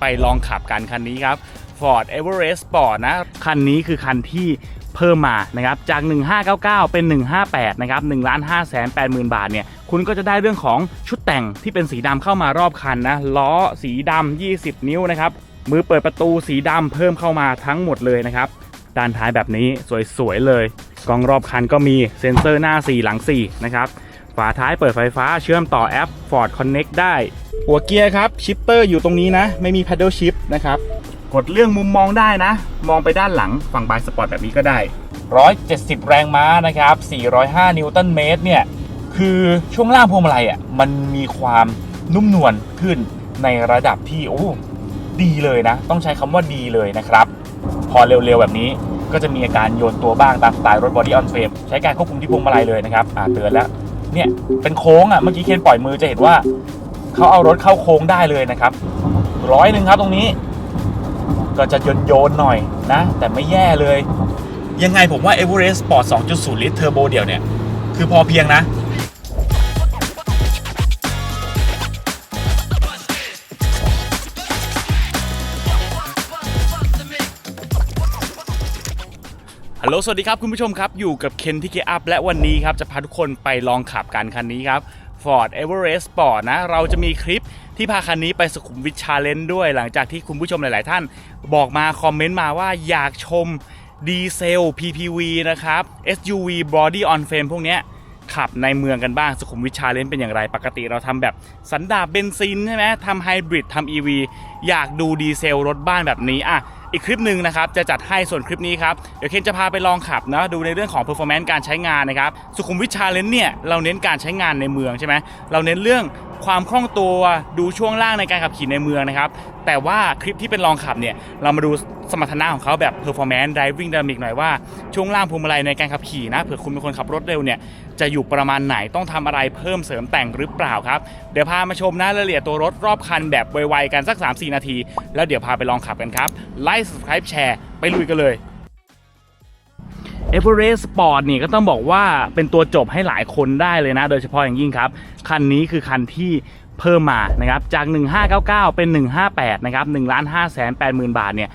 ไปลองขับกันคันนี้ครับ Ford Everest Sport นะ คันนี้คือคันที่เพิ่มมานะครับจาก 1599 เป็น 158 นะครับ1ล้าน5แสน80,000บาทเนี่ยคุณก็จะได้เรื่องของชุดแต่งที่เป็นสีดำเข้ามารอบคันนะล้อสีดำ20 นิ้วนะครับมือเปิดประตูสีดำเพิ่มเข้ามาทั้งหมดเลยนะครับด้านท้ายแบบนี้สวยๆเลย กล้องรอบคันก็มีเซ็นเซอร์หน้า 4 หลัง 4 นะครับ ฝาท้ายเปิดไฟฟ้าเชื่อมต่อแอป Ford Connect ได้ หัวเกียร์ครับชิปเปอร์อยู่ตรงนี้นะ ไม่มี paddle shift นะครับ กดเรื่องมุมมองได้นะ มองไปด้านหลังฝั่งบายสปอร์ตแบบนี้ก็ได้ 170 แรงม้านะครับ 405 นิวตันเมตรเนี่ย คือช่วงล่างพวงมาลัยอะมันมีความนุ่มนวลขึ้นในระดับที่โอ้ดีเลยนะ ต้องใช้คำว่าดีเลยนะครับ พอเร็วๆแบบนี้ก็จะมีอาการโยนตัวบ้างตามสไตล์รถบอดี้ออนเฟรมใช้การควบคุมที่พวงมาลัยเลยนะครับอ่าเตือนแล้ว เนี่ยเป็นโค้งอะเมื่อกี้เคนปล่อยมือจะเห็นว่าเขาเอารถเข้าโค้งได้เลยนะครับร้อยหนึ่งครับตรงนี้ ก็จะโยนโยนหน่อยนะ แต่ไม่แย่เลย ยังไงผมว่า Everest Sport 2.0 ลิตรเทอร์โบเดียวเนี่ย คือพอเพียงนะ ฮัลโหลสวัสดีครับคุณผู้ชมครับ อยู่กับเคนที่เคอัพและวันนี้ครับ จะพาทุกคนไปลองขับกันคันนี้ครับ Ford Everest Sport นะ เราจะมีคลิปที่พาคันนี้ไปสุขุมวิทชาเลนจ์ด้วย หลังจากที่คุณผู้ชมหลาย ๆ ท่านบอกมาคอมเมนต์มาว่าอยากชมดีเซล PPV นะครับ SUV Body on Frame พวกนี้ขับในเมืองกันบ้างสุขุมวิทชาเลนเป็นอย่างไร ปกติเราทำแบบสันดาปเบนซินใช่ไหมทำไฮบริดทำ EV อยากดูดีเซลรถบ้านแบบนี้อะ อีกคลิปหนึ่งนะครับจะจัดให้ส่วนคลิปนี้ครับเดี๋ยวเคนจะพาไปลองขับนะดูในเรื่องของ performance การใช้งานนะครับสุขุมวิชาเลนเนี่ยเราเน้นการใช้งานในเมืองใช่ไหมเราเน้นเรื่อง ความคล่องตัวดูช่วงล่างในการขับขี่ในเมืองนะครับ แต่ว่าคลิปที่เป็นลองขับเนี่ยเรามาดูสมรรถนะของเขาแบบ performance driving dynamic หน่อยว่าช่วงล่างพวงมาลัยในการขับขี่นะเผื่อคุณเป็นคนขับรถเร็วเนี่ยจะอยู่ประมาณไหนต้องทำอะไรเพิ่มเสริมแต่งหรือเปล่าครับ เดี๋ยวพามาชมนะรายละเอียดตัวรถรอบคันแบบไวๆกันสัก 3-4 นาที แล้วเดี๋ยวพาไปลองขับกันครับไลค์ subscribe แชร์ไปลุยกันเลย Everest Sport นี่ก็ต้องบอกว่าเป็นตัวจบให้หลายคนได้เลยนะ โดยเฉพาะอย่างยิ่งครับ คันนี้คือคันที่เพิ่มมานะครับจาก 1599 เป็น 158 นะครับ1ล้าน5แสน80,000 บาทเนี่ย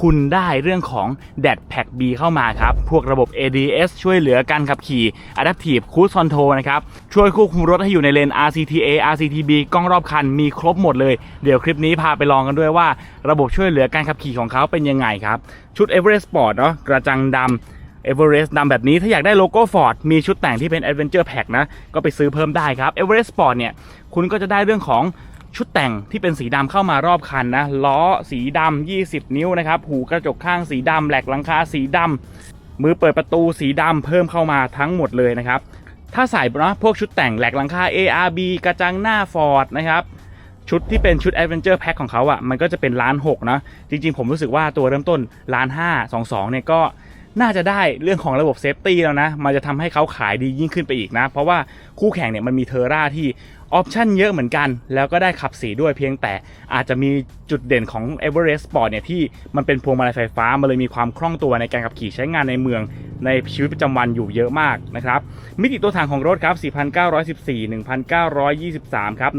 คุณได้เรื่องของ d a t Pack B เข้ามาครับ พวกระบบ ADS ช่วยเหลือการขับขี่ Adaptive Cruise Control นะครับ ช่วยควบคุมรถให้อยู่ในเลน RCTA RCTB กล้องรอบคันมีครบหมดเลย เดี๋ยวคลิปนี้พาไปลองกันด้วยว่า ระบบช่วยเหลือการขับขี่ของเขาเป็นยังไงครับ ชุด Everest Sport เนาะกระจังดำ Everest ดำแบบนี้ถ้าอยากได้โลโก้ Ford มีชุดแต่งที่เป็น Adventure Pack นะ ก็ไปซื้อเพิ่มได้ครับ Everest Sport เนี่ย คุณก็จะได้เรื่องของชุดแต่งที่เป็นสีดำเข้ามารอบคันนะ ล้อสีดำ20 นิ้วนะครับ หูกระจกข้างสีดำแหลกหลังคาสีดำมือเปิดประตูสีดำเพิ่มเข้ามาทั้งหมดเลยนะครับ ถ้าใส่นะพวกชุดแต่งแหลกหลังคา ARB กระจังหน้า Ford นะครับชุดที่เป็นชุด Adventure Pack ของเขาอะ่ะมันก็จะเป็นล้านหกนะ จริงๆ ผมรู้สึกว่าตัวเริ่มต้นล้านห้าสองสองเนี่ยก็ น่าจะได้เรื่องของระบบเซฟตี้แล้วนะ มันจะทำให้เขาขายดียิ่งขึ้นไปอีกนะ เพราะว่าคู่แข่งเนี่ยมันมีเทอร่าที่ออปชั่นเยอะเหมือนกัน แล้วก็ได้ขับสีด้วยเพียงแต่อาจจะมีจุดเด่นของ Everest Sport เนี่ยที่มันเป็นพวงมาลัยไฟฟ้า มันเลยมีความคล่องตัวในการขับขี่ใช้งานในเมืองในชีวิตประจำวันอยู่เยอะมากนะครับ มิติตัวถังของรถครับ 4,914 1,923 ครับ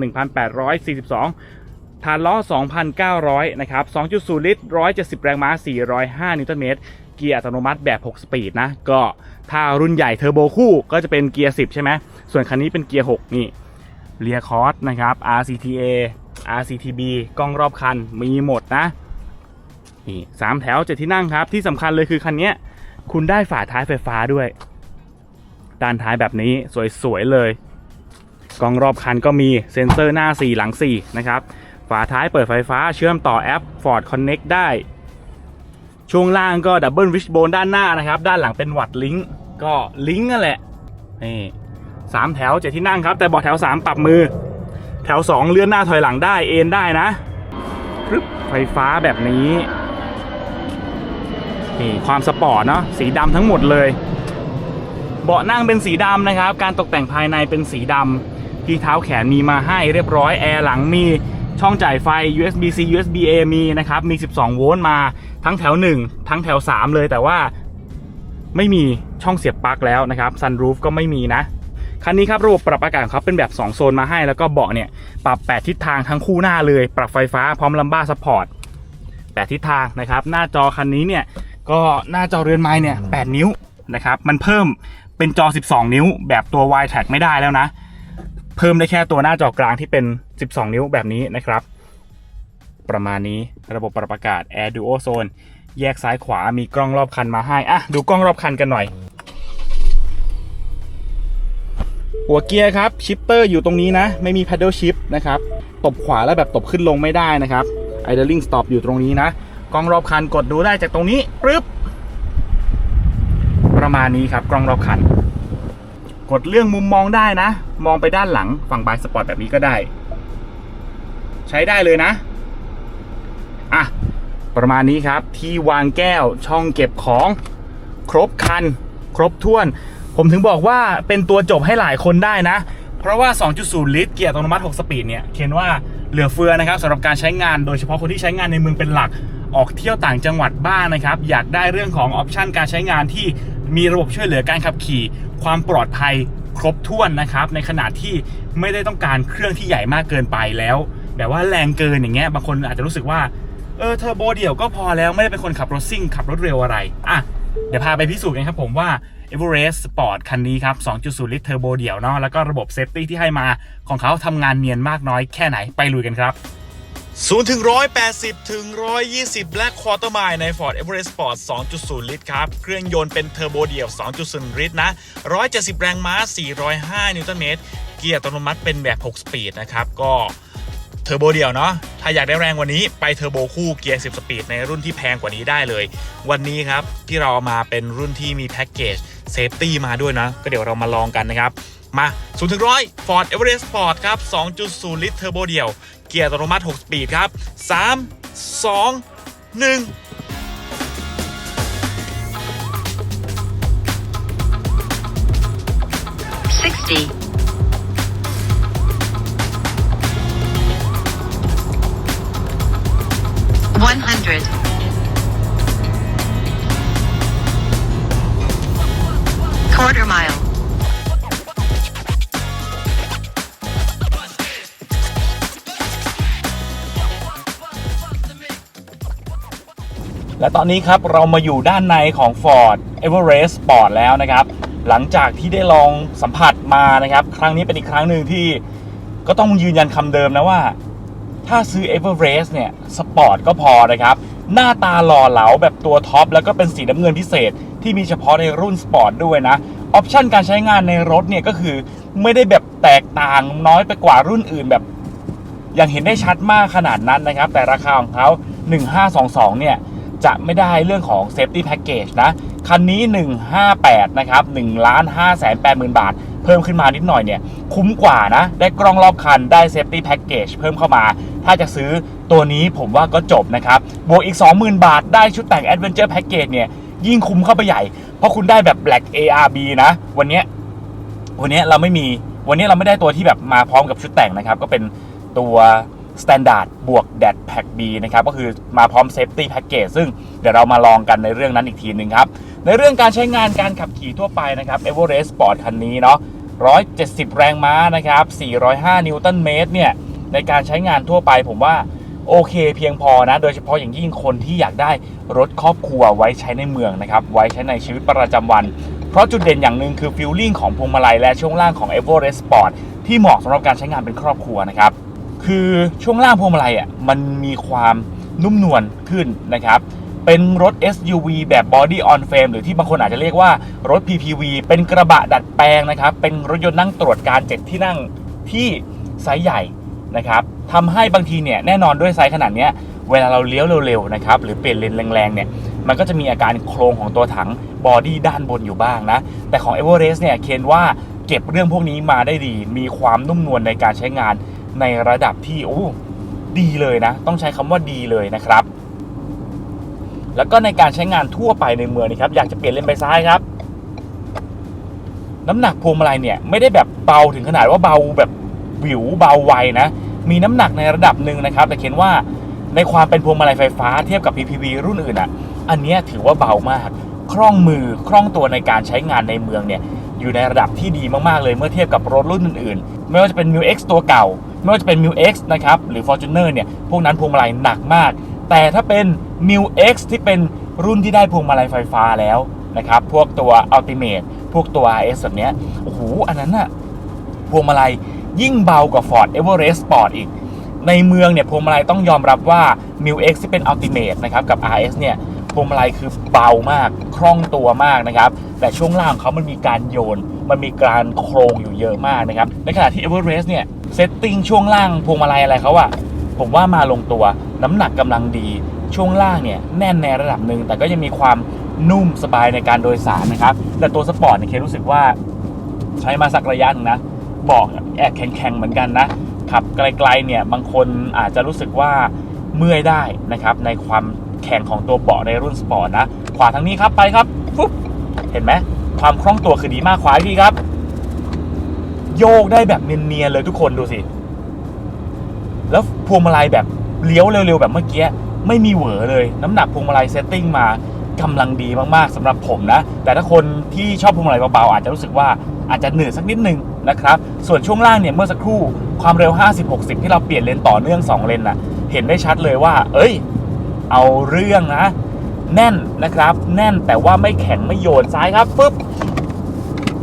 1,842ฐานล้อ 2,900 นะครับ 2.0 ลิตร 170 แรงม้า 405 นิวตันเมตร เกียร์อัตโนมัติแบบ 6 สปีดนะ ก็ถ้ารุ่นใหญ่เทอร์โบคู่ก็จะเป็นเกียร์ 10 ใช่ไหม ส่วนคันนี้เป็นเกียร์ 6 นี่เรียคอร์สนะครับ RCTA RCTB กล้องรอบคันมีหมดนะ นี่สามแถวเจ็ดที่นั่งครับ ที่สำคัญเลยคือคันนี้คุณได้ฝาท้ายไฟฟ้าด้วย ด้านท้ายแบบนี้สวย ๆ เลย กล้องรอบคันก็มีเซ็นเซอร์หน้า 4 หลัง 4 นะครับ ฝาท้ายเปิดไฟฟ้าเชื่อมต่อแอป Ford Connect ได้ ช่วงล่างก็ดับเบิลวิชโบนด้านหน้านะครับ ด้านหลังเป็นวัดลิงก์ก็ลิงก์นั่นแหละนี่สามแถวเจ็ดที่นั่งครับ แต่เบอกแถว3ปรับมือ แถว2เลื่อนหน้าถอยหลังได้เอ็นได้นะปึ๊บไฟฟ้าแบบนี้นี่ความสปอร์ตเนาะสีดำทั้งหมดเลย เบาะนั่งเป็นสีดำนะครับ การตกแต่งภายในเป็นสีดำที่เท้าแขนมีมาให้เรียบร้อยแอร์หลังมี ช่องจ่ายไฟ USB C USB A มีนะครับ มี 12 โวลต์มาทั้งแถว 1 ทั้งแถว 3 เลยแต่ว่าไม่มีช่องเสียบปลั๊กแล้วนะครับซันรูฟก็ไม่มีนะ คันนี้ครับระบบปรับอากาศของเขาเป็นแบบ 2 โซนมาให้ แล้วก็เบาะเนี่ย ปรับ 8 ทิศทางทั้งคู่หน้าเลย ปรับไฟฟ้าพร้อมลัมบ้าซัพพอร์ต8ทิศทางนะครับ หน้าจอคันนี้เนี่ยก็หน้าจอเรือนไม้เนี่ย 8 นิ้วนะครับ มันเพิ่มเป็นจอ 12 นิ้ว แบบตัว y t r a c ไม่ได้แล้วนะ เพิ่มได้แค่ตัวหน้าจอกลางที่เป็น 12 นิ้วแบบนี้นะครับ ประมาณนี้ระบบปรับอากาศ Air Duo Zone แยกซ้ายขวามีกล้องรอบคันมาให้อะดูกล้องรอบคันกันหน่อย หัวเกียร์ครับชิปเตอร์อยู่ตรงนี้นะ ไม่มี paddle shift นะครับ ตบขวาแล้วแบบตบขึ้นลงไม่ได้นะครับ idling stop อยู่ตรงนี้นะ กล้องรอบคันกดดูได้จากตรงนี้ปึ๊บประมาณนี้ครับกล้องรอบคัน ดเรื่องมุมมองได้นะ มองไปด้านหลังฝั่งบายสปอร์ตแบบนี้ก็ได้ ใช้ได้เลยนะ อะ ประมาณนี้ครับ ที่วางแก้วช่องเก็บของ ครบคัน ครบถ้วน ผมถึงบอกว่าเป็นตัวจบให้หลายคนได้นะ เพราะว่า 2.0 ลิตรเกียร์อัตโนมัติ6สปีดเนี่ยเขียนว่าเหลือเฟือนะครับสำหรับการใช้งานโดยเฉพาะคนที่ใช้งานในเมืองเป็นหลักออกเที่ยวต่างจังหวัดบ้างนะครับ อยากได้เรื่องของออปชันการใช้งานที่ มีระบบช่วยเหลือการขับขี่ ความปลอดภัยครบถ้วนนะครับ ในขณะที่ไม่ได้ต้องการเครื่องที่ใหญ่มากเกินไปแล้ว แบบว่าแรงเกินอย่างเงี้ยบางคนอาจจะรู้สึกว่าเออเทอร์โบเดี่ยวก็พอแล้วไม่ได้เป็นคนขับรถซิ่งขับรถเร็วอะไรอะเดี๋ยวพาไปพิสูจน์กันครับผมว่า Everest Sport คันนี้ครับ 2.0 ลิตรเทอร์โบเดี่ยวเนาะแล้วก็ระบบเซฟตี้ที่ให้มาของเขาทำงานเนียนมากน้อยแค่ไหนไปลุยกันครับ 0ถึง180 ถึง 120 และควอเตอร์ไมล์ใน Ford Everest Sport 2.0 ลิตรครับ เครื่องยนต์เป็นเทอร์โบเดี่ยว 2.0 ลิตรนะ 170 แรงม้า 405 นิวตันเมตร เกียร์อัตโนมัติเป็นแบบ 6 สปีดนะครับ ก็เทอร์โบเดี่ยวเนาะ ถ้าอยากได้แรงกวันนี้ไปเทอร์โบคู่เกียร์ 10 สปีดในรุ่นที่แพงกว่านี้ได้เลย วันนี้ครับที่เราเอามาเป็นรุ่นที่มีแพ็กเกจเซฟตี้มาด้วยนะ ก็เดี๋ยวเรามาลองกันนะครับ มา0ถึง100 Ford Everest Sport ครับ 2.0 ลิตรเทอร์โบเดียว กียร์อัตโนมัติ6สปีดครับ 3 2 1 60. 100. และตอนนี้ครับเรามาอยู่ด้านในของ Ford Everest Sport แล้วนะครับ หลังจากที่ได้ลองสัมผัสมานะครับ ครั้งนี้เป็นอีกครั้งหนึ่งที่ก็ต้องยืนยันคำเดิมนะว่า ถ้าซื้อ Everest เนี่ยสปอร์ตก็พอนะครับ หน้าตาหล่อเหลาแบบตัวท็อปแล้วก็เป็นสีน้ำเงินพิเศษ ที่มีเฉพาะในรุ่นสปอร์ตด้วยนะออปชันการใช้งานในรถเนี่ยก็คือไม่ได้แบบแตกต่างน้อยไปกว่ารุ่นอื่นแบบ อย่างเห็นได้ชัดมากขนาดนั้นนะครับ แต่ราคาของเขา1522เนี่ย จะไม่ได้เรื่องของ Safety Package นะ คันนี้ 158 นะครับ1ล้าน5แสน8หมื่นบาท เพิ่มขึ้นมานิดหน่อยเนี่ย คุ้มกว่านะ ได้กล้องรอบคันได้ Safety Package เพิ่มเข้ามา ถ้าจะซื้อตัวนี้ผมว่าก็จบนะครับ บวกอีก 20,000 บาท ได้ชุดแต่ง Adventure Package เนี่ย ยิ่งคุ้มเข้าไปใหญ่ เพราะคุณได้แบบ Black ARB นะ วันนี้วันนี้เราไม่มี วันนี้เราไม่ได้ตัวที่แบบมาพร้อมกับชุดแต่งนะครับ ก็เป็นตัว Standard บวก d a d Pack B นะครับก็คือมาพร้อม Safety Package ซึ่งเดี๋ยวเรามาลองกันในเรื่องนั้นอีกทีหนึ่งครับ ในเรื่องการใช้งานการขับขี่ทั่วไปนะครับ Everest Sport คันนี้เนาะ170 แรงม้านะครับ 405 นิวตันเมตรเนี่ยในการใช้งานทั่วไปผมว่าโอเคเพียงพอนะ โดยเฉพาะอย่างยิ่งคนที่อยากได้รถครอบครัวไว้ใช้ในเมืองนะครับ ไว้ใช้ในชีวิตประจำวัน เพราะจุดเด่นอย่างหนึ่งคือฟิลลิ่งของพวงมาลัยและช่วงล่างของ Everest Sport ที่เหมาะสำหรับการใช้งานเป็นครอบครัวนะครับ คือช่วงล่างพวงมาลัยอะมันมีความนุ่มนวลขึ้นนะครับ เป็นรถ SUV แบบ Body on Frame หรือที่บางคนอาจจะเรียกว่ารถ PPV เป็นกระบะดัดแปลงนะครับ เป็นรถยนต์นั่งตรวจการเจ็ดที่นั่งที่ไซส์ใหญ่นะครับทำให้บางทีเนี่ยแน่นอนด้วยไซส์ขนาดเนี้ยเวลาเราเลี้ยวเร็วๆนะครับหรือเปลี่ยนเลนแรงๆเนี่ยมันก็จะมีอาการโครงของตัวถังบอดี้ด้านบนอยู่บ้างนะ แต่ของ Everest เนี่ยเคนว่าเก็บเรื่องพวกนี้มาได้ดี มีความนุ่มนวลในการใช้งาน ในระดับที่โอ้ดีเลยนะ ต้องใช้คำว่าดีเลยนะครับ แล้วก็ในการใช้งานทั่วไปในเมืองนี่ครับ อยากจะเปลี่ยนเลนไปซ้ายครับ น้ำหนักพวงมาลัยเนี่ยไม่ได้แบบเบาถึงขนาดว่าเบาแบบวิวเบาไวนะ มีน้ำหนักในระดับหนึ่งนะครับ แต่เขียนว่าในความเป็นพวงมาลัยไฟฟ้าเทียบกับ PPV รุ่นอื่นอะ อันนี้ถือว่าเบามาก คล่องมือ คล่องตัวในการใช้งานในเมืองเนี่ย อยู่ในระดับที่ดีมากๆเลยเมื่อเทียบกับรถรุ่นอื่นๆ ไม่ว่าจะเป็น m ิ X ตัวเก่า ไม่ว่าจะเป็น m ิ X นะครับหรือ Fortuner เนี่ยพวกนั้นพวงมาลัยหนักมาก แต่ถ้าเป็น m ิ X ที่เป็นรุ่นที่ได้พวงมาลัยไฟฟ้าแล้วนะครับพวกตัว Ultimate พวกตัว RS แบบเนี้ยโอ้โหอันนั้นน่ะพวงมาลัยยิ่งเบากว่า Ford Everest Sport อีก ในเมืองเนี่ยพวงมาลัยต้องยอมรับว่า m ิ X ที่เป็น Ultimate นะครับกับ RS เนี่ย พวงมาลัยคือเบามากคล่องตัวมากนะครับ แต่ช่วงล่างเขามันมีการโยน มันมีการโครงอยู่เยอะมากนะครับ ในขณะที่ Everest เนี่ยเซตติ้งช่วงล่างพวงมาลัยอะไรเขาอะผมว่ามาลงตัว น้ำหนักกำลังดี ช่วงล่างเนี่ยแน่นในระดับหนึ่งแต่ก็ยังมีความนุ่มสบายในการโดยสารนะครับ แต่ตัวสปอร์ตเนี่ยเครู้สึกว่าใช้มาสักระยะหนึงนะเบอกแอบแข็งๆเหมือนกันนะขับไกลๆเนี่ยบางคนอาจจะรู้สึกว่าเมื่อยได้นะครับในความ แข็งของตัวเบาะในรุ่นสปอร์ตนะ ขวาทางนี้ครับไปครับฟุ๊บเห็นไหมความคล่องตัวคือดีมากขวาอีกทีครับ โยกได้แบบเนียนๆเลยทุกคนดูสิ แล้วพวงมาลัยแบบเลี้ยวเร็วๆแบบเมื่อกี้ไม่มีเหวอเลย น้ำหนักพวงมาลัยเซตติ้งมากำลังดีมากๆสำหรับผมนะ แต่ถ้าคนที่ชอบพวงมาลัยเบาๆอาจจะรู้สึกว่าอาจจะเหนื่อยสักนิดนึงนะครับ ส่วนช่วงล่างเนี่ยเมื่อสักครู่ความเร็ว 50-60 ที่เราเปลี่ยนเลนต่อเนื่อง 2 เลนน่ะเห็นได้ชัดเลยว่า เอ้ย เอาเรื่องนะ แน่นนะครับ แน่นแต่ว่าไม่แข็งไม่โยนซ้ายครับปุ๊บ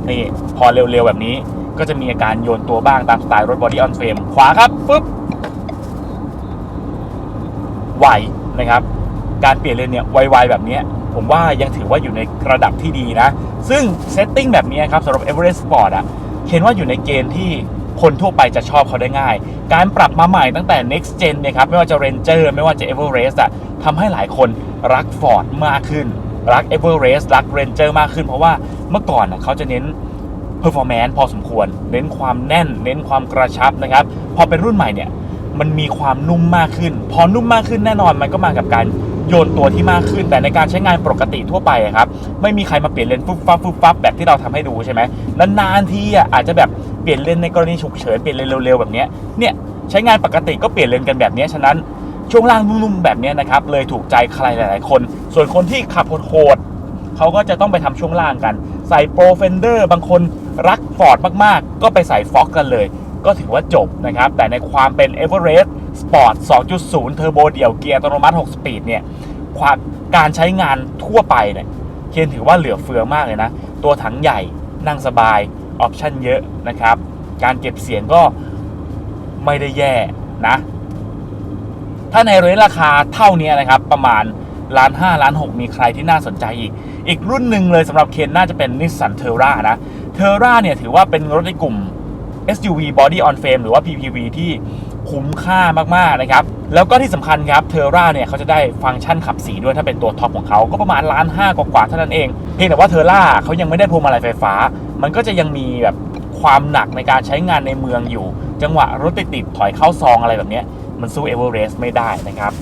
นี่พอเร็วๆแบบนี้ก็จะมีอาการโยนตัวบ้างตามสไตล์รถบอดี้ออนเฟรมขวาครับปุ๊บไวนะครับ การเปลี่ยนเลนเนี่ยไวๆแบบนี้ผมว่ายังถือว่าอยู่ในระดับที่ดีนะ ซึ่งเซตติ้งแบบนี้ครับสำหรับ Everest Sport อะเห็นว่าอยู่ในเกณฑ์ที่คนทั่วไปจะชอบเขาได้ง่าย การปรับมาใหม่ตั้งแต่ next gen เนี่ยครับ ไม่ว่าจะ Ranger ไม่ว่าจะ Everest อะ ทำให้หลายคนรัก Ford มากขึ้น รัก Everest รัก Ranger มากขึ้น เพราะว่าเมื่อก่อนน่ะเขาจะเน้น performance พอสมควร เน้นความแน่น เน้นความกระชับนะครับ พอเป็นรุ่นใหม่เนี่ยมันมีความนุ่มมากขึ้น พอนุ่มมากขึ้นแน่นอนมันก็มากับการโยนตัวที่มากขึ้น แต่ในการใช้งานปกติทั่วไปครับ ไม่มีใครมาเปลี่ยนเลนฟุบฟับฟุบฟับแบบที่เราทำให้ดูใช่ไหมนานๆทีอะอาจจะแบบเปลี่ยนเลนในกรณีฉุกเฉินเปลี่ยนเลนเร็วๆแบบเนี้ยเนี่ยใช้งานปกติก็เปลี่ยนเลนกันแบบเนี้ฉะนั้น ช่วงล่างนุ่มๆแบบนี้นะครับเลยถูกใจใครหลาย ๆ คน ส่วนคนที่ขับโหดๆเขาก็จะต้องไปทำช่วงล่างกัน ใส่โปรเฟนเดอร์บางคนรักฟอร์ดมากๆ ก็ไปใส่ฟ็อกกันเลย ก็ถือว่าจบนะครับ แต่ในความเป็น Everest Sport 2.0 เทอร์โบเดี่ยวเกียร์อัตโนมัติ 6 สปีดเนี่ยความการใช้งานทั่วไปเนี่ยเคนถือว่าเหลือเฟือมากเลยนะ ตัวถังใหญ่นั่งสบาย ออปชั่นเยอะนะครับ การเก็บเสียงก็ไม่ได้แย่นะ ถ้าในเรนราคาเท่านี้นะครับประมาณล้านห้าล้านหกมีใครที่น่าสนใจอีก อีกรุ่นหนึ่งเลยสำหรับเคนน่าจะเป็นนิสสันเทอร่านะเทอร่าเนี่ยถือว่าเป็นรถในกลุ่ม SUV Body on Frame หรือว่า PPV ที่คุ้มค่ามากๆนะครับ แล้วก็ที่สำคัญครับเทอร่าเนี่ยเขาจะได้ฟังก์ชันขับสีด้วยถ้าเป็นตัวท็อปของเขาก็ประมาณล้านห้ากว่าๆเท่านั้นเองเพียงแต่ว่าเทอร่าเขายังไม่ได้พวงมาลัยไฟฟ้า มันก็จะยังมีแบบความหนักในการใช้งานในเมืองอยู่ จังหวะรถติดๆถอยเข้าซองอะไรแบบนี้ มันสู้ Everest ไม่ได้นะครับ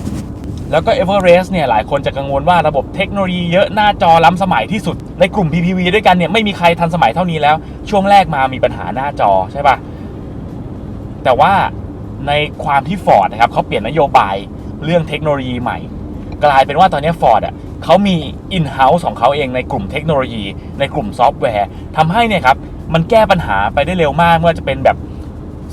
แล้วก็ Everest เนี่ยหลายคนจะกังวลว่าระบบเทคโนโลยีเยอะหน้าจอล้ำสมัยที่สุด ในกลุ่ม PPV ด้วยกันเนี่ยไม่มีใครทันสมัยเท่านี้แล้ว ช่วงแรกมามีปัญหาหน้าจอใช่ปะแต่ว่าในความที่ Ford นะครับเขาเปลี่ยนนโยบายเรื่องเทคโนโลยีใหม่ กลายเป็นว่าตอนนี้ Ford อะเขามี in-house ของเขาเองในกลุ่มเทคโนโลยี ในกลุ่มซอฟต์แวร์ทำให้เนี่ยครับมันแก้ปัญหาไปได้เร็วมากไม่ว่าจะเป็นแบบ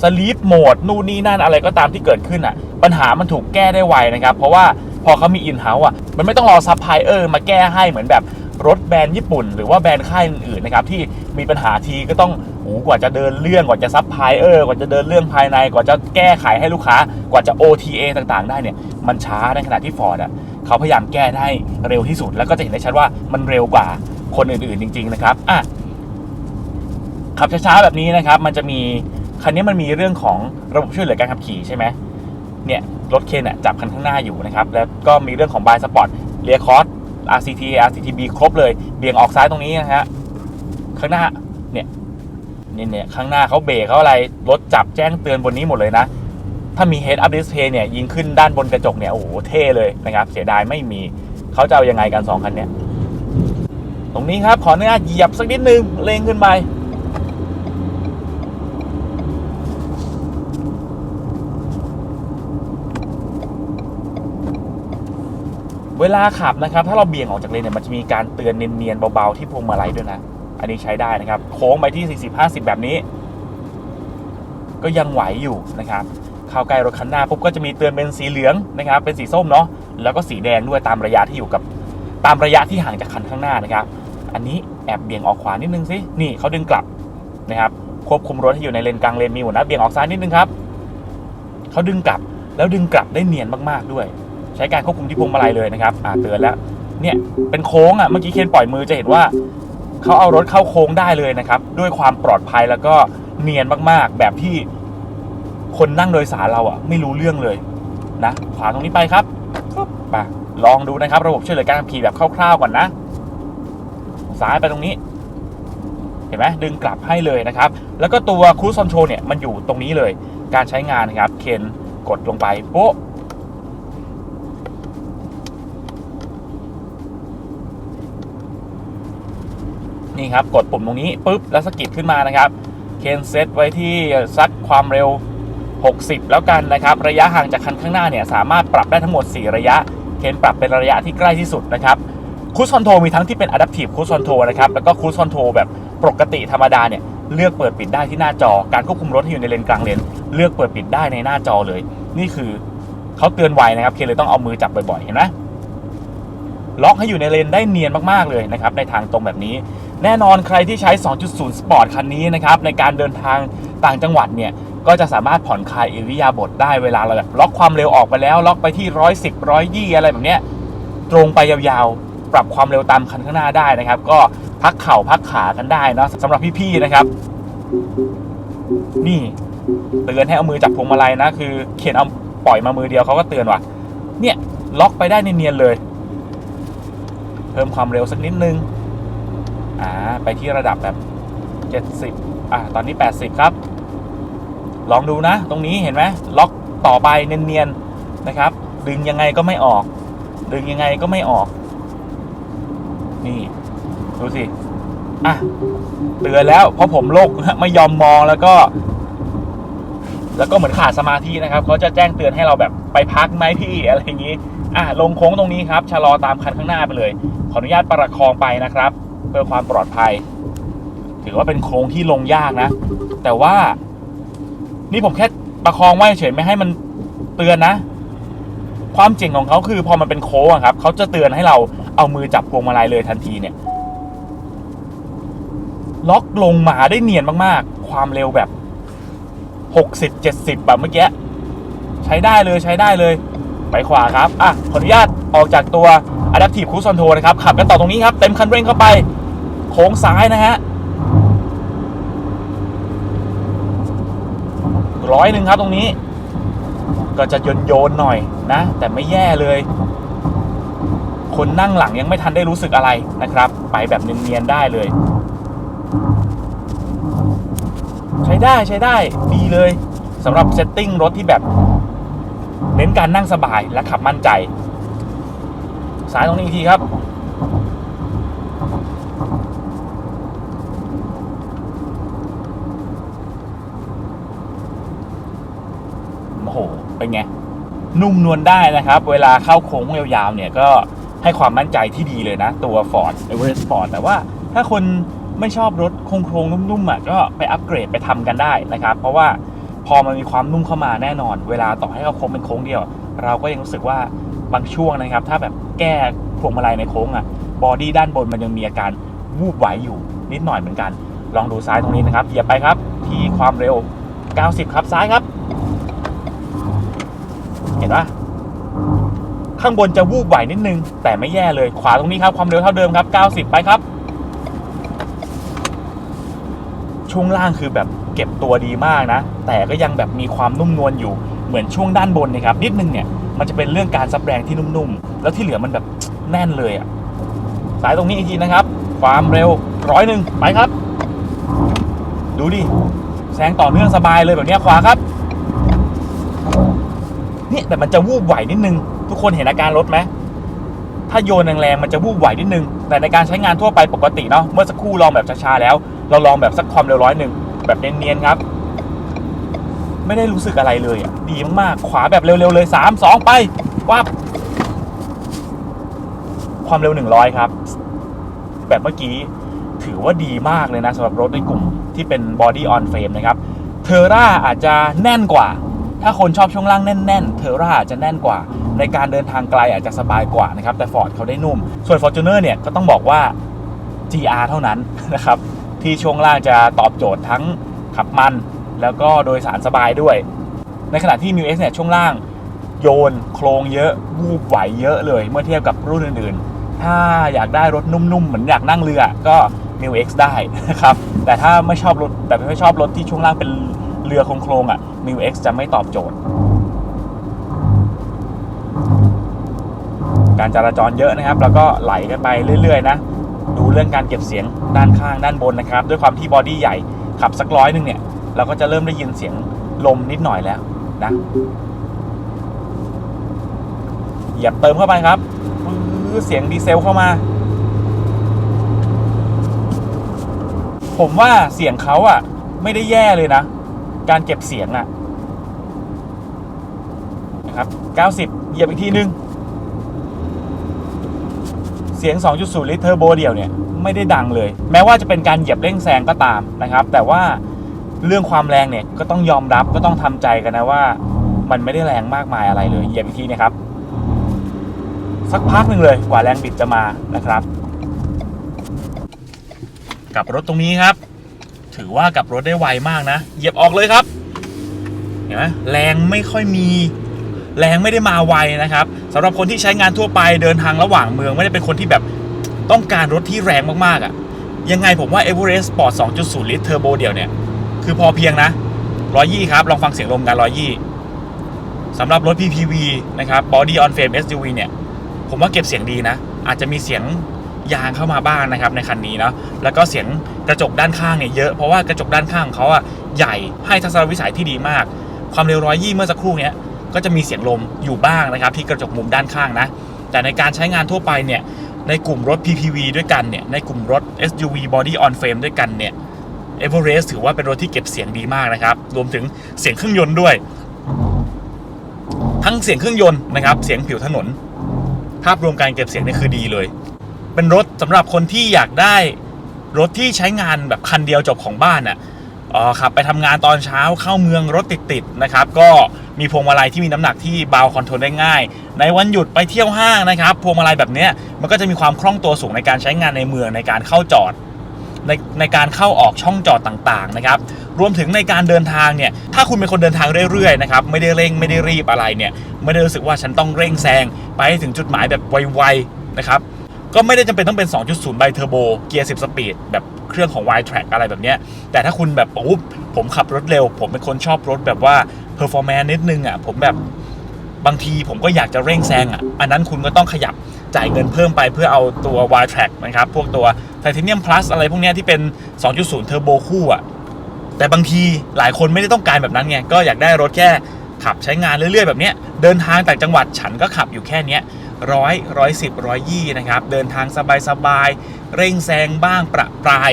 สลีปโหมดนู่นนี่นั่นอะไรก็ตามที่เกิดขึ้นอะ ปัญหามันถูกแก้ได้ไวนะครับ เพราะว่าพอเขามีอินเฮ้าส์อะ มันไม่ต้องรอซัพพลายเออร์มาแก้ให้เหมือนแบบรถแบรนด์ญี่ปุ่น หรือว่าแบรนด์ค่ายอื่นๆนะครับที่มีปัญหาทีก็ต้องโอ้โหกว่าจะเดินเรื่องกว่าจะซัพพลายเออร์กว่าจะเดินเรื่องภายในกว่าจะแก้ไขให้ลูกค้ากว่าจะ OTA ต่างๆ ได้เนี่ยมันช้าในขณะที่ฟอร์ดอะเขาพยายามแก้ได้เร็วที่สุด แล้วก็จะเห็นได้ชัดว่ามันเร็วกว่าคนอื่นๆจริง ๆ นะครับอะขับช้าๆแบบนี้นะครับ มันจะมี คันนี้มันมีเรื่องของระบบช่วยเหลือการขับขี่ใช่ไหมเนี่ยรถเคนอะจับคันข้างหน้าอยู่นะครับแล้วก็มีเรื่องของบายสปอร์ตเรียคอร์ส RCT RCTB ครบเลยเบี่ยงออกซ้ายตรงนี้นะฮะข้างหน้าเนี่ยเนี่ยเนี่ยข้างหน้าเขาเบรกเขาอะไรรถจับแจ้งเตือนบนนี้หมดเลยนะ ถ้ามี Head Up Display เนี่ยยิงขึ้นด้านบนกระจกเนี่ยโอ้โหเท่เลยนะครับเสียดายไม่มีเขาจะเอายังไงกันสองคันเนี่ยตรงนี้ครับขออนุญาตเหยียบสักนิดนึงเร่งขึ้นไป เวลาขับนะครับ ถ้าเราเบี่ยงออกจากเลนเนี่ยมันจะมีการเตือนเนียนๆเบาๆที่พวงมาลัยด้วยนะ อันนี้ใช้ได้นะครับ โค้งไปที่ 40-50 แบบนี้ ก็ยังไหวอยู่นะครับเข้าใกล้รถคันหน้าปุ๊บก็จะมีเตือนเป็นสีเหลืองนะครับ เป็นสีส้มเนาะแล้วก็สีแดงด้วยตามระยะที่อยู่กับตามระยะที่ห่างจากคันข้างหน้านะครับ อันนี้แอบเบี่ยงออกขวานิดนึงสินี่เขาดึงกลับนะครับควบคุมรถให้อยู่ในเลนกลางเลนมีหัวน้าเบี่ยงออกซ้ายนิดนึงครับเขาดึงกลับแล้วดึงกลับได้เนียนมากๆด้วย ใช้การควบคุมที่พวงมาลัยเลยนะครับอ่าเตือนแล้วเนี่ยเป็นโค้งอะเมื่อกี้เคนปล่อยมือจะเห็นว่าเขาเอารถเข้าโค้งได้เลยนะครับ ด้วยความปลอดภัยแล้วก็เนียนมากๆ แบบที่คนนั่งโดยสารเราอะ ไม่รู้เรื่องเลยนะขวาตรงนี้ไปครับปึ๊บมาลองดูนะครับ ระบบช่วยเหลือการขับขี่แบบคร่าวๆก่อนนะซ้ายไปตรงนี้ เห็นไหมดึงกลับให้เลยนะครับ แล้วก็ตัวครู i คอนโทรเนี่ยมันอยู่ตรงนี้เลย การใช้งานนะครับ เคนกดลงไปโป๊ะ นี่ครับกดปุ่มตรงนี้ปุ๊บแล้วสกิดขึ้นมานะครับเคนเซตไว้ที่สักความเร็ว 60 แล้วกันนะครับ ระยะห่างจากคันข้างหน้าเนี่ยสามารถปรับได้ทั้งหมด 4 ระยะ เคนปรับเป็นระยะที่ใกล้ที่สุดนะครับคู i คอนโทมีทั้งที่เป็น Adaptive Cruise Control นะครับแล้วก็คู i คอนโทแบบปกติธรรมดาเนี่ยเลือกเปิดปิดได้ที่หน้าจอ การควบคุมรถที่อยู่ในเลนกลางเลนเลือกเปิดปิดได้ในหน้าจอเลย นี่คือเขาเตือนไว้นะครับเคนเลยต้องเอามือจับบ่อยๆเห็นไหมล็อกให้อยู่ในเลนได้เนียนมากๆเลยนะครับในทางตรงแบบนี้ แน่นอนใครที่ใช้ 2.0 Sport คันนี้นะครับในการเดินทางต่างจังหวัดเนี่ยก็จะสามารถผ่อนคลายอิริยาบถได้เวลาเราแบบล็อกความเร็วออกไปแล้ว ล็อกไปที่ 110 120 อะไรแบบเนี้ยตรงไปยาวๆ ปรับความเร็วตามคันข้างหน้าได้นะครับ ก็พักเข่าพักขากันได้เนะสำหรับพี่ๆนะครับ นี่เตือนให้เอามือจับพวงมาลัยนะ คือเขียนเอาปล่อยมามือเดียวเขาก็เตือนว่าเนี่ยล็อกไปได้เนียนๆเลย เพิ่มความเร็วสักนิดนึง อ่าไปที่ระดับแบบ 70อ่าตอนนี้ 80 ครับ ลองดูนะ ตรงนี้เห็นไหมล็อกต่อไปเนียนๆนะครับ ดึงยังไงก็ไม่ออก ดึงยังไงก็ไม่ออก นี่ ดูสิอะเตือนแล้ว เพราะผมโลกไม่ยอมมองแล้วก็ แล้วก็เหมือนขาดสมาธินะครับเขาจะแจ้งเตือนให้เราแบบไปพักไหมพี่อะไรอย่างนี้อะลงโค้งตรงนี้ครับชะลอตามคันข้างหน้าไปเลย ขออนุญาตประคองไปนะครับ เพื่อความปลอดภัย ถือว่าเป็นโค้งที่ลงยากนะ แต่ว่า นี่ผมแค่ประคองไว้เฉยไม่ให้มันเตือนนะ ความเจ๋งของเขาคือพอมันเป็นโค้งครับเขาจะเตือนให้เราเอามือจับพวงมาลัยเลยทันทีเนี่ย ล็อกลงมาได้เนียนมากๆ ความเร็วแบบหกสิบเจ็ดสิบแบบเมื่อกี้ใช้ได้เลยใช้ได้เลยไปขวาครับ อะ ขออนุญาตออกจากตัว Adaptive Cruise Control นะครับ ขับกันต่อตรงนี้ครับ เต็มคันเร่งเข้าไป โค้งซ้ายนะฮะร้อยหนึ่งครับตรงนี้ ก็จะโยนโยนๆหน่อยนะ แต่ไม่แย่เลย คนนั่งหลังยังไม่ทันได้รู้สึกอะไรนะครับ ไปแบบเนียนๆได้เลย ใช้ได้ใช้ได้ดีเลยสำหรับเซตติ้งรถที่แบบ เน้นการนั่งสบายและขับมั่นใจ สายตรงนี้อีกทีครับ โอ้โห เป็นไง นุ่มนวลได้นะครับ เวลาเข้าโค้งยาวๆเนี่ยก็ให้ความมั่นใจที่ดีเลยนะ ตัว Ford Everest Sport แต่ว่าถ้าคนไม่ชอบรถโครงๆนุ่มๆอะก็ไปอัปเกรดไปทำกันได้นะครับ เพราะว่าพอมันมีความนุ่มเข้ามาแน่นอน เวลาต่อให้เขาโค้งเป็นโค้งเดียว เราก็ยังรู้สึกว่าบางช่วงนะครับ ถ้าแบบแก้พวงมาลัยในโค้งอะบอดี้ด้านบนมันยังมีอาการวูบไหวอยู่นิดหน่อยเหมือนกัน ลองดูซ้ายตรงนี้นะครับเหยียบไปครับ ที่ความเร็ว 90 ครับซ้ายครับ เห็นปะข้างบนจะวูบไหวนิดนึง แต่ไม่แย่เลย ขวาตรงนี้ครับ ความเร็วเท่าเดิมครับ 90 ไปครับ ช่วงล่างคือแบบเก็บตัวดีมากนะ แต่ก็ยังแบบมีความนุ่มนวลอยู่ เหมือนช่วงด้านบนนะครับ นิดนึงเนี่ย มันจะเป็นเรื่องการซับแรงที่นุ่มๆ แล้วที่เหลือมันแบบแน่นเลยอะสายตรงนี้อีกทีนะครับ ความเร็วร้อยหนึ่งไปครับ ดูดิ แซงต่อเนื่องสบายเลยแบบเนี้ยขวาครับ เนี่ยแต่มันจะวูบไหวนิดนึง ทุกคนเห็นอาการรถไหมถ้าโยนแรงๆมันจะวูบไหวนิดนึง แต่ในการใช้งานทั่วไปปกติเนาะเมื่อสักครู่ลองแบบช้าๆแล้ว เราลองแบบสักความเร็วร้อยหนึ่งแบบเนียนๆครับ ไม่ได้รู้สึกอะไรเลยอะดีมากๆขวาแบบเร็วๆเลยสามสองไปวับความเร็วหนึ่งร้อยครับ แบบเมื่อกี้ถือว่าดีมากเลยนะสำหรับรถในกลุ่มที่เป็น Body on Frame นะครับเทอร่าอาจจะแน่นกว่า ถ้าคนชอบช่วงล่างแน่นๆเทอร่าอาจจะแน่นกว่า ในการเดินทางไกลอาจจะสบายกว่านะครับแต่ Ford เขาได้นุ่ม ส่วน Fortuner เนี่ยก็ต้องบอกว่า GR เท่านั้นนะครับที่ช่วงล่างจะตอบโจทย์ทั้งขับมัน แล้วก็โดยสารสบายด้วย ในขณะที่ m ิ X เนี่ยช่วงล่างโยนโครงเยอะวูบไหวเยอะเลยเมื่อเทียบกับรุ่นอื่นๆ ถ้าอยากได้รถนุ่มๆ เหมือนอยากนั่งเรือก็ m ิ X ได้นะครับแต่ถ้าไม่ชอบรถแต่ไม่ชอบรถที่ช่วงล่างเป็นเรือโครงๆอะ m ิ X จะไม่ตอบโจทย์ การจราจรเยอะนะครับ แล้วก็ไหลกันไปเรื่อยๆ นะ ดูเรื่องการเก็บเสียงด้านข้างด้านบนนะครับ ด้วยความที่บอดี้ใหญ่ขับสักร้อยหนึ่งเนี่ย เราก็จะเริ่มได้ยินเสียงลมนิดหน่อยแล้วนะเหยียบเติมเข้าไปครับเสียงดีเซลเข้ามา ผมว่าเสียงเขาอะไม่ได้แย่เลยนะ การเก็บเสียงอะ นะครับ90 เหยียบอีกทีนึง เสียง 2.0 ลิตรเทอร์โบเดียวเนี่ย ไม่ได้ดังเลย แม้ว่าจะเป็นการเหยียบเร่งแซงก็ตามนะครับ แต่ว่าเรื่องความแรงเนี่ยก็ต้องยอมรับก็ต้องทำใจกันนะว่า มันไม่ได้แรงมากมายอะไรเลย เหยียบอีกทีนะครับ สักพักหนึ่งเลยกว่าแรงบิดจะมานะครับ กับรถตรงนี้ครับ ถือว่ากับรถได้ไวมากนะ เหยียบออกเลยครับเห็นไหมแรงไม่ค่อยมี แรงไม่ได้มาไวนะครับสำหรับคนที่ใช้งานทั่วไปเดินทางระหว่างเมือง ไม่ได้เป็นคนที่แบบต้องการรถที่แรงมากๆอะ่ะยังไงผมว่า Everest Sport 2.0 ลิตรเทอร์โบเดียวเนี่ย คือพอเพียงนะ120ครับ ลองฟังเสียงลมกัน120สำหรับรถ PPV นะครับ Body on Frame SUV เนี่ย ผมว่าเก็บเสียงดีนะ อาจจะมีเสียงยางเข้ามาบ้างนะครับในคันนี้เนาะแล้วก็เสียงกระจกด้านข้างเนี่ยเยอะ เพราะว่ากระจกด้านข้างของเขาอะใหญ่ให้ทัศนวิสัยที่ดีมาก ความเร็ว120เมื่อสักครู่เนี้ย ก็จะมีเสียงลมอยู่บ้างนะครับ ที่กระจกมุมด้านข้างนะ แต่ในการใช้งานทั่วไปเนี่ยในกลุ่มรถ PPV ด้วยกันเนี่ยในกลุ่มรถ SUV Body on Frame ด้วยกันเนี่ย Everest ถือว่าเป็นรถที่เก็บเสียงดีมากนะครับ รวมถึงเสียงเครื่องยนต์ด้วย ทั้งเสียงเครื่องยนต์นะครับ เสียงผิวถนน ภาพรวมการเก็บเสียงนี่คือดีเลย เป็นรถสำหรับคนที่อยากได้รถที่ใช้งานแบบคันเดียวจบของบ้านอะ ขับไปทำงานตอนเช้าเข้าเมืองรถติดๆนะครับ ก็มีพวงมาลัยที่มีน้ำหนักที่เบาคอนโทรลได้ง่าย ในวันหยุดไปเที่ยวห้างนะครับ พวงมาลัยแบบเนี้ยมันก็จะมีความคล่องตัวสูงในการใช้งานในเมืองในการเข้าจอดในในการเข้าออกช่องจอดต่างๆนะครับ รวมถึงในการเดินทางเนี่ย ถ้าคุณเป็นคนเดินทางเรื่อยๆนะครับ ไม่ได้เร่งไม่ได้รีบอะไรเนี่ย ไม่ได้รู้สึกว่าฉันต้องเร่งแซงไปถึงจุดหมายแบบไวๆนะครับ ก็ไม่ได้จำเป็นต้องเป็น 2.0ไบเทอร์โบ เกียร์ 10 สปีด แบบเครื่องของ Y Track อะไรแบบเนี้ย แต่ถ้าคุณแบบโอ้ผมขับรถเร็ว ผมเป็นคนชอบรถแบบว่า performance นิดนึงอะ ผมแบบบางทีผมก็อยากจะเร่งแซงอะ อันนั้นคุณก็ต้องขยับจ่ายเงินเพิ่มไปเพื่อเอาตัว Y Track นะครับ พวกตัว Titanium Plus อะไรพวกเนี้ยที่เป็น 2.0 เทอร์โบคู่อะ แต่บางทีหลายคนไม่ได้ต้องการแบบนั้นไง ก็อยากได้รถแค่ขับใช้งานเรื่อยๆ แบบเนี้ย เดินทางต่างจังหวัดฉันก็ขับอยู่แค่เนี้ย ร้อยร้อยสิบร้อยยี่นะครับ เดินทางสบายๆ เร่งแซงบ้างประปราย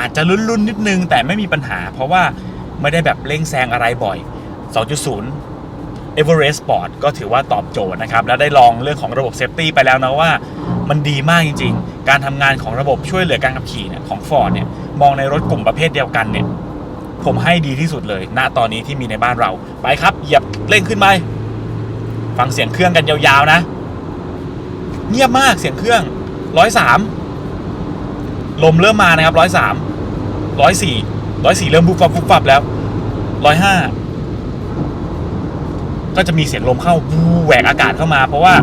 อาจจะลุ้นๆ นิดนึงแต่ไม่มีปัญหา เพราะว่าไม่ได้แบบเร่งแซงอะไรบ่อย 2.0 Everest Sport ก็ถือว่าตอบโจทย์นะครับ และได้ลองเรื่องของระบบเซฟตี้ไปแล้วนะว่ามันดีมากจริง ๆ การทำงานของระบบช่วยเหลือการขับขี่เนี่ยของ Ford เนี่ยมองในรถกลุ่มประเภทเดียวกันเนี่ยผมให้ดีที่สุดเลย ณ ตอนนี้ที่มีในบ้านเรา ไปครับ เหยียบเร่งขึ้นไป ฟังเสียงเครื่องกันยาวๆนะ เงียบมากเสียงเครื่องร้อยสามลมเริ่มมานะครับร้อยสามร้อยสี่ร้อยสี่เริ่มบุบฟับบุบฟับแล้วร้อยห้าก็จะมีเสียงลมเข้าวูแหวกอากาศเข้ามา เพราะว่า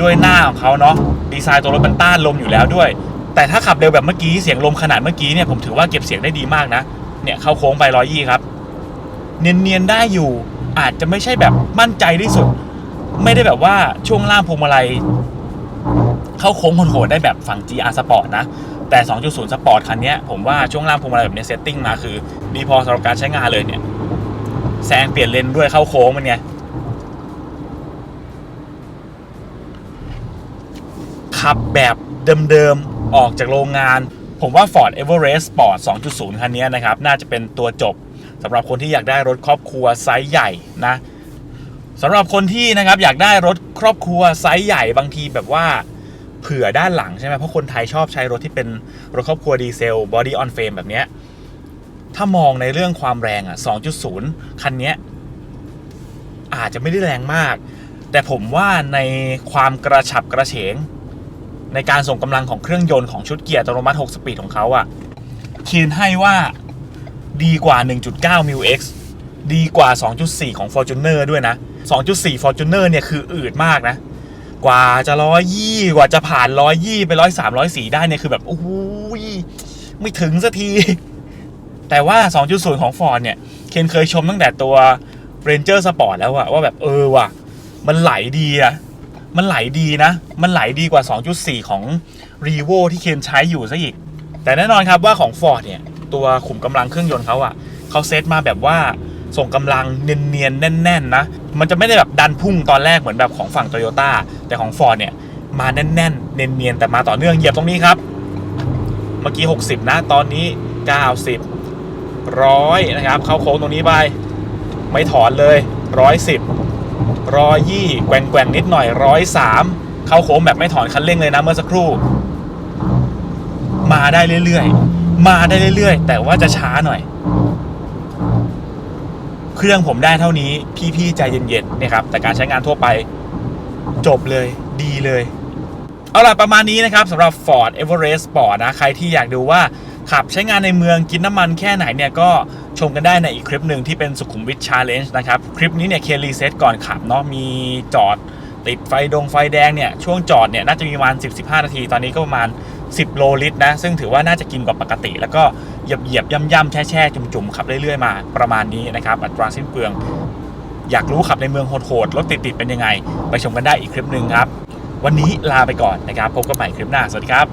ด้วยหน้าของเขาเนาะดีไซน์ตัวรถมันต้านลมอยู่แล้วด้วย แต่ถ้าขับเร็วแบบเมื่อกี้เสียงลมขนาดเมื่อกี้เนี่ยผมถือว่าเก็บเสียงได้ดีมากนะเนี่ยเข้าโค้งไปร้อยยี่ครับ เนียนๆได้อยู่อาจจะไม่ใช่แบบมั่นใจที่สุด ไม่ได้แบบว่าช่วงล่างพวงมาลัยเข้าโค้งโหดได้แบบฝั่ง GR Sport นะ แต่ 2.0 Sport คันนี้ผมว่าช่วงล่างพวงมาลัยแบบนี้เซตติ้งมาคือดีพอสำหรับการใช้งานเลยเนี่ยแซงเปลี่ยนเลนด้วยเข้าโค้งมันไงขับแบบเดิมๆ ออกจากโรงงาน ผมว่า Ford Everest Sport 2.0 คันนี้นะครับ น่าจะเป็นตัวจบสำหรับคนที่อยากได้รถครอบครัวไซส์ใหญ่นะ สำหรับคนที่นะครับอยากได้รถครอบครัวไซส์ใหญ่บางทีแบบว่าเผื่อด้านหลังใช่ไหมเพราะคนไทยชอบใช้รถที่เป็นรถครอบครัวดีเซลบอดี้ออนเฟรมแบบเนี้ยถ้ามองในเรื่องความแรงอะ 2.0 คันนี้อาจจะไม่ได้แรงมาก แต่ผมว่าในความกระฉับกระเฉง ในการส่งกำลังของเครื่องยนต์ของชุดเกียร์อัตโนมัติ 6 สปีดของเขาอะคีนให้ว่าดีกว่า 1.9มิล X ดีกว่า 2.4 ของ Fortuner ด้วยนะ 2.4 Fortuner เนี่ยคืออืดมากนะ กว่าจะร้อยยี่กว่าจะผ่านร้อยยี่ไปร้อยสามร้อยสี่ได้เนี่ยคือแบบโอ้ยไม่ถึงสักที แต่ว่า 2.0 ของ Ford เนี่ย เคนเคยชมตั้งแต่ตัว Ranger Sport แล้วอะว่าแบบเออว่ะ มันไหลดีอะมันไหลดีนะ มันไหลดีกว่า 2.4 ของ r e v o ที่เคนใช้อยู่ซะอีก แต่แน่นอนครับว่าของ Ford เนี่ย ตัวขุมกำลังเครื่องยนต์เขาอะเขาเซตมาแบบว่า ส่งกำลังเนียนๆแน่นๆนะ มันจะไม่ได้แบบดันพุ่งตอนแรกเหมือนแบบของฝั่ง Toyota แต่ของ Ford เนี่ยมาแน่นๆ เนียนๆแต่มาต่อเนื่องเหยียบตรงนี้ครับ เมื่อกี้ 60 นะ ตอนนี้ 90ร้อยนะครับ เข้าโค้งตรงนี้ไป ไม่ถอนเลยร้อยสิบร้อยยี่แกว่งแกว่งๆนิดหน่อยร้อยสามเข้าโค้งแบบไม่ถอนคันเร่งเลยนะเมื่อสักครู่ มาได้เรื่อยๆ มาได้เรื่อยๆ แต่ว่าจะช้าหน่อย เครื่องผมได้เท่านี้พี่ๆใจเย็นๆนะครับแต่การใช้งานทั่วไปจบเลยดีเลย เอาล่ะประมาณนี้นะครับสำหรับ Ford Everest Sport นะ ใครที่อยากดูว่าขับใช้งานในเมืองกินน้ำมันแค่ไหนเนี่ยก็ชมกันได้ในอีกคลิปหนึ่งที่เป็นสุขุมวิท Challenge นะครับ คลิปนี้เนี่ยเครีเซ็ตก่อนขับเนาะมีจอดติดไฟดงไฟแดงเนี่ย ช่วงจอดเนี่ยน่าจะมีประมาณ 10-15 นาที ตอนนี้ก็ประมาณ 10 โลลิตรนะ ซึ่งถือว่าน่าจะกินกว่าปกติ แล้วก็เหยียบเหยียบย่ำย่ำแช่แช่จุ่มจุ่มๆขับเรื่อยๆมาประมาณนี้นะครับอัตราสิ้นเปลือง อยากรู้ขับในเมืองโหดๆรถติดๆเป็นยังไง ไปชมกันได้อีกคลิปหนึ่งครับ วันนี้ลาไปก่อนนะครับ พบกันใหม่คลิปหน้า สวัสดีครับ